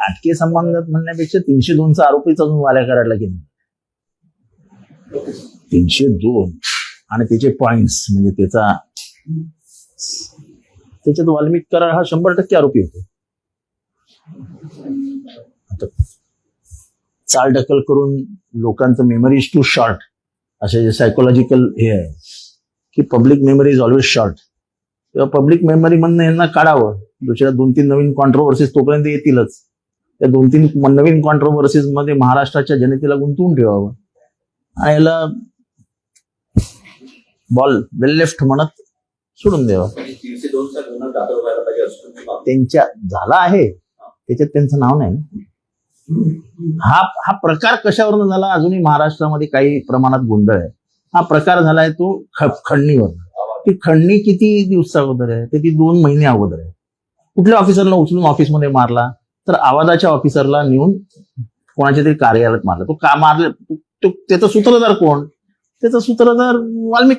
अटके संबंधात म्हणण्यापेक्षा तीनशे दोनचा आरोपीच अजून वाल्या करायला गेले तीनशे दोन आणि त्याचे पॉइंट्स म्हणजे त्याचा त्याच्यात वाल्मिक करार हा शंभर टक्के आरोपी होतो. आता चाल ढकल करून लोकांचं मेमरी इज टू शॉर्ट असे जे सायकोलॉजिकल हे आहे की public memory is always short किंवा पब्लिक मेमरी मधनं यांना काढावं. दुसऱ्या दोन तीन नवीन कॉन्ट्रोवर्सीज तोपर्यंत येतीलच. त्या दोन तीन नवीन कॉन्ट्रोवर्सीजमध्ये महाराष्ट्राच्या जनतेला गुंतवून ठेवावं. आणि याला बॉल वेल लेफ्ट म्हणत सोडून द्यावं. त्यांच्या झाला आहे. त्याच्यात त्यांचं नाव नाही. ना. हा हा प्रकार कशावरनं झाला? अजूनही महाराष्ट्रामध्ये काही प्रमाणात गोंधळ आहे. हा प्रकार झालाय तो ख- ती खंडणी किती दिवस अगोदर आहे? ते ती दोन महिने अगोदर आहे. कुठल्या ऑफिसरला उचलून ऑफिसमध्ये मारला? तर आवाजाच्या ऑफिसरला नेऊन कोणाच्या तरी कार्यालयात मारला. तो का मारले? तो त्याचा सूत्रधार कोण? त्याचा सूत्रधार वाल्मिक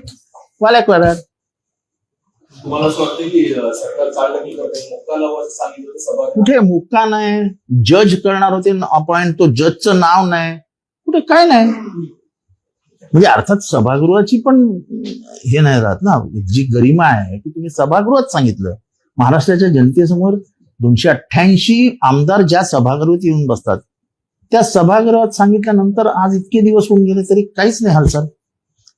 वाल्या की सभा कुठे? मुक्का नाही. जज करणार होते अपॉइंट तो जजचं नाव नाही. कुठे? काय नाही. म्हणजे अर्थात सभागृहाची पण हे नाही राहत ना. जी गरिमा आहे की तुम्ही सभागृहात सांगितलं. महाराष्ट्राच्या जनतेसमोर दोनशे अठ्ठ्याऐंशी आमदार ज्या सभागृहात येऊन बसतात त्या सभागृहात सांगितल्यानंतर आज इतके दिवस होऊन गेले तरी काहीच नाही हालचाल.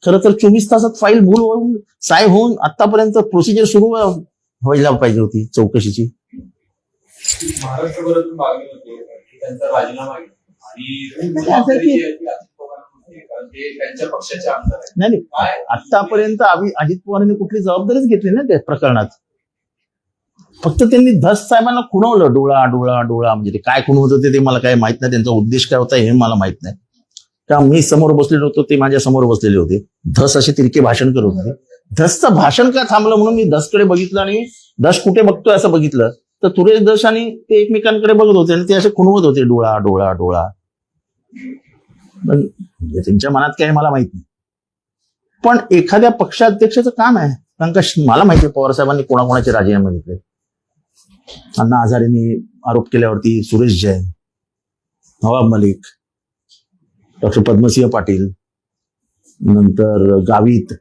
खरं तर चोवीस तासात फाईल भूल होऊन साय होऊन आतापर्यंत प्रोसिजर सुरू व्हायला पाहिजे होती चौकशीची. महाराष्ट्रभरातून मागणी होती की त्यांचा राजीनामा नाही आतापर्यंत अभि- अजित पवारांनी कुठली जबाबदारीच घेतली ना त्या प्रकरणात. फक्त त्यांनी धस साहेबांना खुणवलं डोळा डोळा डोळा म्हणजे ते काय खुणवत होते ते मला काय माहीत नाही त्यांचा उद्देश काय होता हे मला माहीत नाही. का मी समोर बसलेलो होतो ते माझ्यासमोर बसलेले होते. धस असे तिरके भाषण करत होते. धसचं भाषण का थांबलं म्हणून मी धसकडे बघितलं आणि धस कुठे बघतोय असं बघितलं. तर सुरेश धस आणि ते एकमेकांकडे बघत होते आणि ते असे खुणवत होते डोळा डोळा डोळा. त्यांच्या मनात काय मला माहीत नाही. पण एखाद्या पक्षाध्यक्षाचं काम आहे. कारण का मला माहिती आहे पवार साहेबांनी कोणाकोणाचे राजीनामे घेतले अण्णा हजारेंनी आरोप केल्यावरती सुरेश जैन नवाब मलिक डॉक्टर पद्मसिंह पाटील नंतर गावित.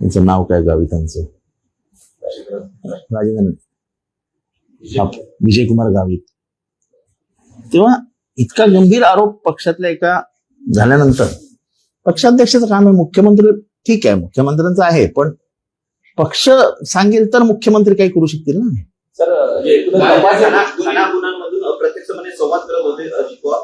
यांचं नाव काय गावितांचं? राजेंद्र विजयकुमार गावित. तेव्हा इतका गंभीर आरोप पक्षातल्या एका झाल्यानंतर पक्षाध्यक्षाचं काम आहे मुख्यमंत्री ठीक आहे मुख्यमंत्र्यांचं आहे पण पक्ष सांगेल तर मुख्यमंत्री काही करू शकतील ना? सर म्हणजे संवाद करत होते अजित पवार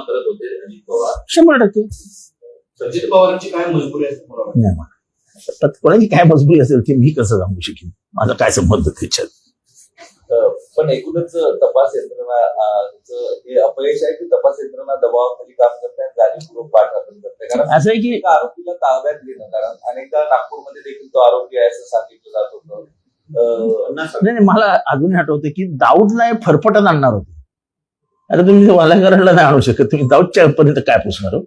करत होते अजित पवार. शंभर टक्के. अजित पवारांची काय मजबुरी आहे कोणाची काय मजबुरी असेल ते मी कसं सांगू शकेन? माझा काय संबंध त्याच्यात? पण एकूणच तपास यंत्रणा हे अपयश आहे की तपास यंत्रणा दबावाखाली काम करते आणि जाणीवपूर्वक पाठराखण करते कारण असं आहे की एका आरोपीला ताब्यात घेणं कारण अनेकदा नागपूरमध्ये देखील तो आरोपी आहे असं सांगितलं जात होतं. नाही नाही, मला अजूनही आठवते की दाऊदला हे फरफटत आणणार होते. आता तुम्ही वालाघराला नाही आणू शकत. तुम्ही दाऊदच्या पर्यंत काय पोचणार हो?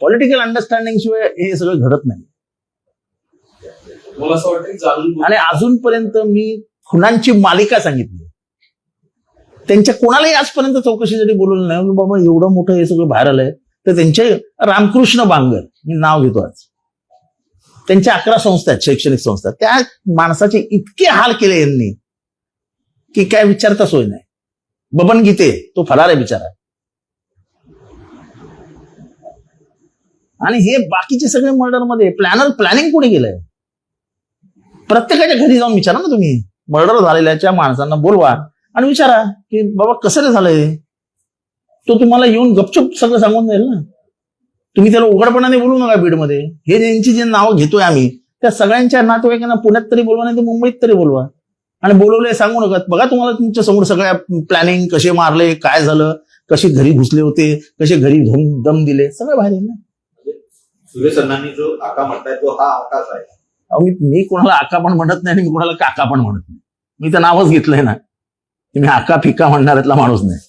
पॉलिटिकल अंडरस्टँडिंग शिवाय हे सगळं घडत नाही. मला असं वाटतं आणि अजूनपर्यंत मी खुनांची मालिका सांगितली. त्यांच्या कोणालाही आजपर्यंत चौकशीसाठी बोलवलं नाही बाबा एवढं मोठं हे सगळं बाहेर आलंय तर त्यांचे रामकृष्ण बांगर मी नाव घेतो आज. त्यांच्या अकरा संस्था आहेत शैक्षणिक संस्था. त्या माणसाचे इतके हाल केले यांनी की काय विचारता सोय नाही. बबन गीते तो फरार आहे बिचारा. आणि हे बाकीचे सगळे मर्डरमध्ये प्लॅनर प्लॅनिंग कुठे गेलंय प्रत्येकाच्या घरी जाऊन विचारा ना तुम्ही. मर्डर झालेल्याच्या माणसांना बोलवा. आणि विचारा की बाबा कसं रे झालंय? तो तुम्हाला येऊन गपचूप सगळं सांगून जाईल ना. तुम्ही त्याला उघडपणाने बोलू नका बीडमध्ये. हे ज्यांची जे नावं घेतोय आम्ही त्या सगळ्यांच्या नातेवाईकांना पुण्यात तरी बोलवा नाही तर मुंबईत तरी बोलवा. आणि बोलवले सांगू नका. बघा तुम्हाला तुमच्यासमोर सगळ्या प्लॅनिंग कसे मारले काय झालं कसे घरी घुसले होते कसे घरी दम दिले सगळं बाहेर येईल ना. म्हणजे सुरेश अण्णांनी जो आका म्हणताय तो हा आकाश आहे. मी मी कोणाला आका पण म्हणत नाही आणि मी कोणाला काका पण म्हणत नाही. मी तर नावच घेतलंय ना. की मी आका फिका म्हणणाऱ्यातला माणूस नाही.